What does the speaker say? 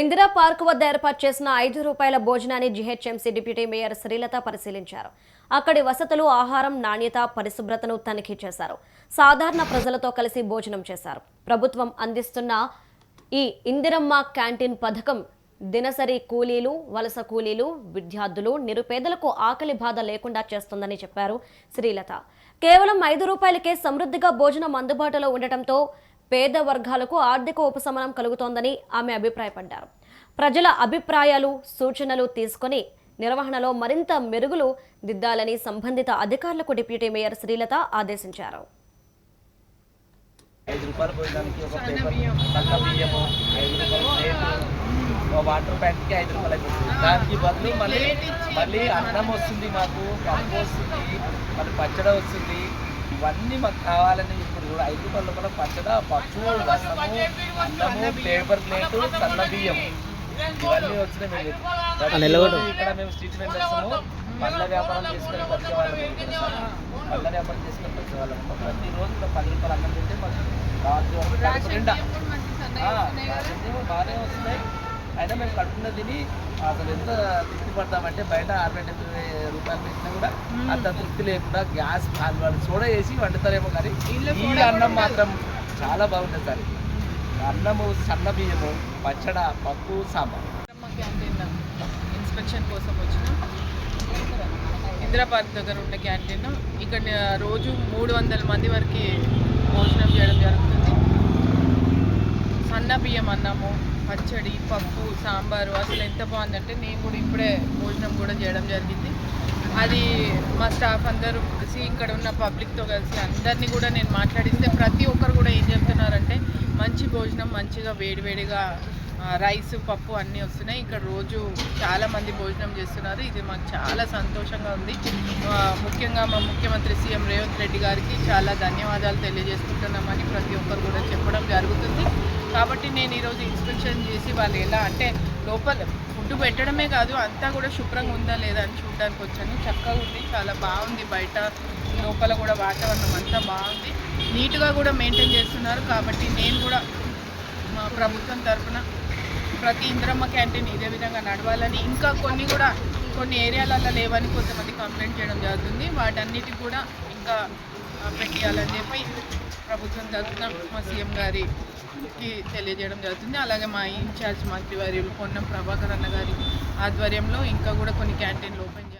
Indira park వద్ద ఏర్పాటు చేసిన ఐదు రూపాయల భోజనాన్ని జీహెచ్ఎంసీ డిప్యూటీ మేయర్ శ్రీలత పరిశీలించారు. అక్కడి వసతులు ఆహారం నాణ్యత పరిశుభ్రతను తనిఖీ చేశారు. సాధారణ ప్రజలతో కలిసి భోజనం చేశారు. ప్రభుత్వం అందిస్తున్న ఈ ఇందిరమ్మ క్యాంటీన్ పథకం దినసరి కూలీలు వలస కూలీలు విద్యార్థులు నిరుపేదలకు ఆకలి బాధ లేకుండా చేస్తుందని చెప్పారు శ్రీలత. కేవలం ఐదు రూపాయలకే సమృద్ధిగా భోజనం అందుబాటులో ఉండటంతో పేద వర్గాలకు ఆర్థిక ఉపశమనం కలుగుతోందని ఆమె అభిప్రాయపడ్డారు. ప్రజల అభిప్రాయాలు సూచనలు తీసుకొని నిర్వహణలో మరింత మెరుగులు దిద్దాలని సంబంధిత అధికారులకు డిప్యూటీ మేయర్ శ్రీలత ఆదేశించారు. ఐదు రూపాయల భోజనానికి ఒక పేపర్ సన్న బియ్యము ఐదు రూపాయల ప్లేటు వాటర్ ప్యాకెట్కి ఐదు రూపాయలు అయిపోతుంది. దానికి బదులు మళ్ళీ మళ్ళీ అన్నం వస్తుంది మాకు పప్పు వస్తుంది మళ్ళీ పచ్చడి వస్తుంది. ఇవన్నీ మాకు కావాలని ఇప్పుడు కూడా ఐదు రూపాయల లోపల పచ్చడ పప్పు రసము అన్నము పేపర్ ప్లేటు సన్న బియ్యం. ఇవన్నీ వచ్చినాయి ఇక్కడ మేము స్ట్రీట్ వెండర్స్ పండ్ల వ్యాపారం చేసుకొని ఇక్కడ సార్. పండ్ల వ్యాపారం చేసుకొని బతికే వాళ్ళము ప్రతిరోజు ఇక్కడ పది రూపాయలు అన్నం తింటే మాకు రాత్రి బాగానే వస్తున్నాయి అయినా మేము కడుపున తిని అసలు ఎంత తృప్తి పడతామంటే బయట అరవై డెబ్బై రూపాయలు పెట్టినా కూడా అంత తృప్తి లేకుండా గ్యాస్ వాళ్ళు సోడా వేసి వండుతారేమో కానీ ఈ అన్నం మాత్రం చాలా బాగుంటుంది సార్. అన్నము సన్న బియ్యము పచ్చడ పప్పు సాంబార్. ఇన్స్పెక్షన్ కోసం వచ్చిన పార్క్ దగ్గర ఉన్న క్యాంటీన్. ఇక్కడ రోజు మూడు వందల మంది వరకు భోజనం చేయడం జరుగుతుంది. సన్న బియ్యం అన్నము పచ్చడి పప్పు సాంబారు అసలు ఎంత బాగుందంటే నేను కూడా ఇప్పుడే భోజనం కూడా చేయడం జరిగింది. అది మా స్టాఫ్ అందరూ కలిసి ఇక్కడ ఉన్న పబ్లిక్తో కలిసి అందరినీ కూడా నేను మాట్లాడిస్తే ప్రతి ఒక్కరు కూడా ఏం చెప్తున్నారంటే మంచి భోజనం మంచిగా వేడివేడిగా రైస్ పప్పు అన్నీ వస్తున్నాయి. ఇక్కడ రోజు చాలామంది భోజనం చేస్తున్నారు. ఇది మాకు చాలా సంతోషంగా ఉంది. ముఖ్యంగా మా ముఖ్యమంత్రి సీఎం రేవంత్ రెడ్డి గారికి చాలా ధన్యవాదాలు తెలియజేసుకుంటున్నామని ప్రతి ఒక్కరు కూడా చెప్పడం జరుగుతుంది. కాబట్టి నేను ఈరోజు ఇన్స్పెక్షన్ చేసి వాళ్ళు ఎలా అంటే లోపల ఫుడ్ పెట్టడమే కాదు అంతా కూడా శుభ్రంగా ఉందా లేదా అని చూడడానికి వచ్చాను. చక్కగా ఉంది చాలా బాగుంది. బయట లోపల కూడా వాతావరణం అంతా బాగుంది. నీట్గా కూడా మెయింటైన్ చేస్తున్నారు. కాబట్టి నేను కూడా మా ప్రభుత్వం తరఫున ప్రతి ఇంద్రమ్మ క్యాంటీన్ ఇదే విధంగా నడవాలని ఇంకా కొన్ని కూడా కొన్ని ఏరియాలలో లేవని కొంతమంది కంప్లైంట్ చేయడం జరుగుతుంది. వాటన్నిటి కూడా ఇంకా పెట్టాలని చెప్పి ప్రభుత్వం తరఫున మా సీఎం గారికి తెలియజేయడం జరుగుతుంది. అలాగే మా ఇన్ఛార్జ్ మంత్రి వారి పొన్నం ప్రభాకర్ అన్న గారి ఆధ్వర్యంలో ఇంకా కూడా కొన్ని క్యాంటీన్లు ఓపెన్